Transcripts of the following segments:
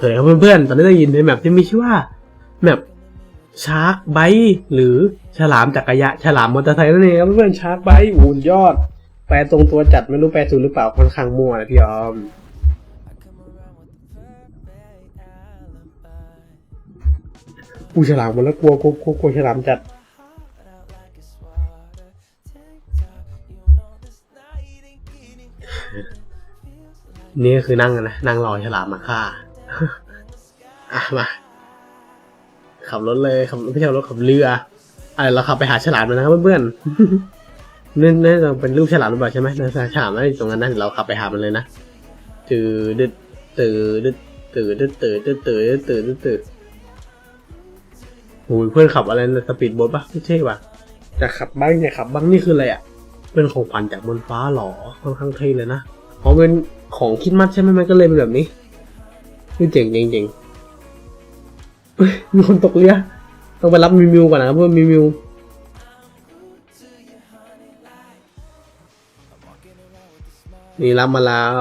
สวัสดีครับเพื่อนๆ ตอนนี้เรายินในแมปที่มีชื่อว่าแมปชาร์กไบหรือฉลามจักรยานฉลามมอเตอร์ไซค์นั่นเองครับเพื่อนๆชาร์กไบอุ่นยอด แปลตรงตัวจัดไม่รู้แปลถูกหรือเปล่าค่อนข้างมั่วนะพี่ออมกูฉลามหมดแล้วกลัวกลัวกลัวกลัวฉลามจัดนี่ก็คือนั่งนะนั่งรอฉลามมาฆ่า อะมา ขับรถเลยขับไม่ใช่ขับรถขับเรืออะไรเราขับไปหาฉลามเลยนะครับเพื่อนๆนี่นี่จะเป็นรูปฉลามหรือเปล่าใช่ไหมนาจะฉลามไม่ได้ตรงนั้นนะเราขับไปหามันเลยนะตื่นดึดตื่นดึดตื่นดึดตื่นดึดตื่นดึดตื่นดึดตื่นโอ้ยเพื่อนขับอะไรนะสปีดโบ๊ทปะไม่ใช่ปะจะขับบ้างจะขับบ้างนี่คืออะไรอะเป็นของขวัญจากบนฟ้าหรอค่อนข้างเท่เลยนะเพราะเป็นของคิดมัดใช่ไหมมันก็เลยเป็นแบบนี้ นี่เจ๋งจริงๆเฮ้ยมีคนตกเรือต้องไปรับมิวมิวก่อนนะครับเพื่อนมิวมิวนี่รับมาแล้ว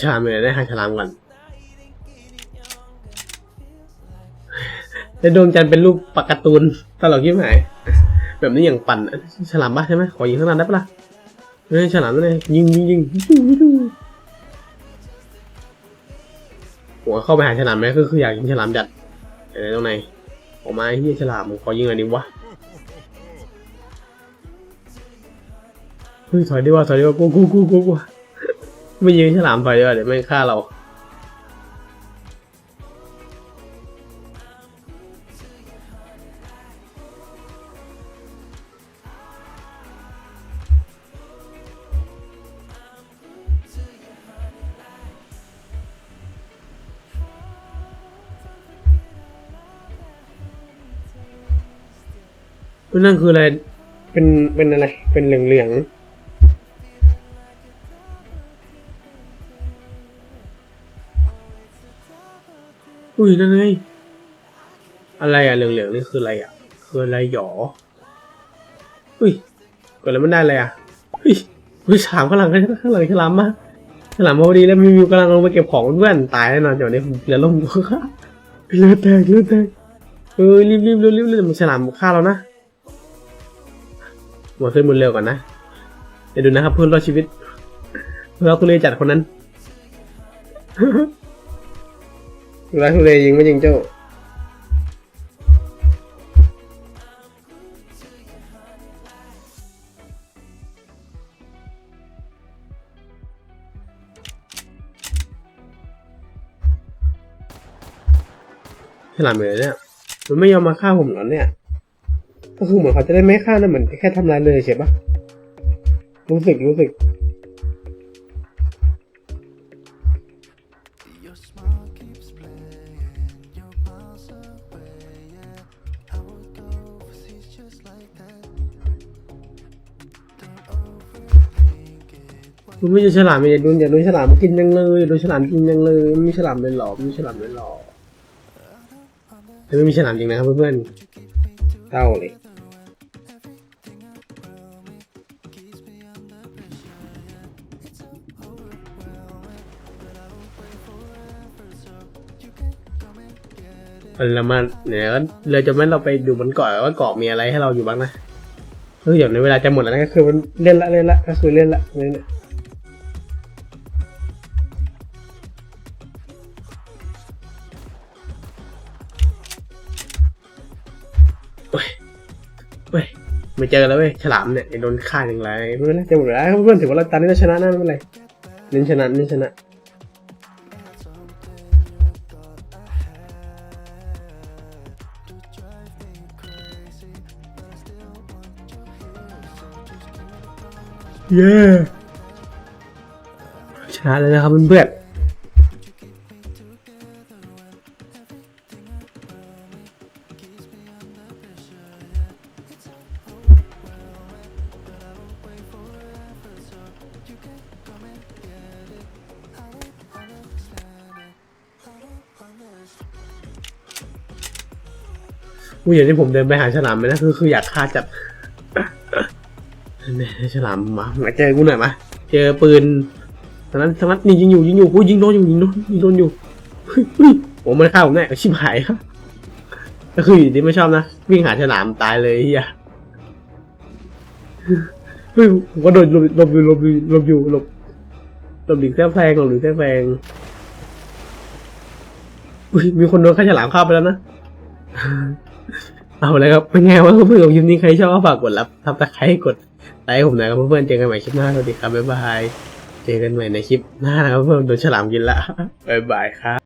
ฉลามเลยได้หาฉลามก่อนแต่ดวงจันทร์เป็นรูปปากการ์ตูนตลกยิ่งหาย แบบนี้อย่างปั่นฉลามปะใช่ไหมขอยิงข้างหน้าได้ปะล่ะเฮ้ยฉลามนั่นเลยยิงยิงยิงหัวเข้าไปหาฉลามไหมคือคืออยากยิงฉลามจัดไหนตรงไหนออกมาไอ้เฮียฉลามขอยิงอะไรดิวะเฮ้ยถอยดีว่าถอยดีว่ากูกูกูกูกู ไม่ยิงฉลามถอยดีกว่าเดี๋ยวไม่ฆ่าเรานั่นคืออะไร เป็น เป็นอะไร เป็นเหลืองเหลืองๆ อุ้ยนั่นไงอะไรอะเหลืองเหลืองๆนี่คืออะไรอะคืออะไรหยออุ้ยกิดอะไรไม่ได้เลยอะอุ้ยอุ้ยฉลามข้างหลังข้างหลังฉลามมาฉลามมาพอดีแล้วมีมิวกำลังลงไปเก็บของเพื่อนตายแน่นอนเดี๋ยวนี้ผมเรือล่มอยู่ครับเรือแตกเรือแตกเออรีบรีบร็วรีบร็วมันฉลามฆ่าเรานะหมดขึ้นบนเร็วก่อนนะเดี๋ยวดูนะครับเพื่อนรอดชีวิตเพื่อนทุเรจัดคนนั้น รักทุเรยิงไม่ยิงเจ้า ฉลามเลยเนี่ย มันไม่ยอมมาฆ่าผมหรอเนี่ย ก็คือเหมือนเขาจะได้ไม่ฆ่านะเหมือนแค่ทำลายเลยใช่ปะรู้สึกรู้สึก it. คุณไม่ใช่ฉลามอย่าดนอย่าดนฉลามกินยังเลยดนฉลามกินยังเลยไม่มีฉลามเลยหรอไม่มีฉลามเลยหรอแต่ไม่มีฉลามจริงนะครับเพื่อนๆเต้าเลยเอาละมาเนี่ยเราจะไม่เราไปดูบนเกาะว่าเกาะมีอะไรให้เราอยู่บ้างนะเฮ้ยเดี๋ยวในเวลาจะหมดแล้วนะก็คือมันเล่นละเล่นละก็คือเล่นละเล่นละ เว้ยเว้ยไม่เจอแล้วเว้ยฉลามเนี่ยโดนฆ่าอย่างไรไม่เป็นจะหมดแล้วเพื่อนถือว่าเราตอนนี้เราชนะนะไม่เป็นไรเน้นชนะเน้นชนะเย้ชนะแล้วนะครับเพื่อนๆ กูอย่างที่ผมเดินไปหาฉลามไปนะคือคืออยากฆ่าจับเนี่ยฉลามมามาเจอกูหน่อยมาเจอปืนตอนนั้นตอนนั้นนี่ยิงอยู่ยิงอยู่กูยิงโดนอยู่ยิงโดนยิงโดนอยู่เฮ้ยเฮ้ยโอ้มันฆ่าผมแน่ชิบหายครับก็คืออยู่ดีไม่ชอบนะวิ่งหาฉลามตายเลยเฮียเฮ้ยผมก็โดนหลบหลบอยู่หลบอยู่หลบอยู่หลบหลบหลีกแท้แพงหลบหลีกแท้แพงอุ้ยมีคนโดนฆ่าฉลามเข้าไปแล้วนะ เอาเลยครับเป็นไงวะเพื่อนๆของคลิปนี้ใครชอบก็ฝากกดรับทับตะไคร้กดไลค์ผมหน่อยครับเพื่อนๆเจอกันใหม่คลิปหน้าสวัสดีครับบ๊ายบายเจอกันใหม่ในคลิปหน้านะครับเพื่อนๆโดนฉลามกินละบ๊ายบายครับ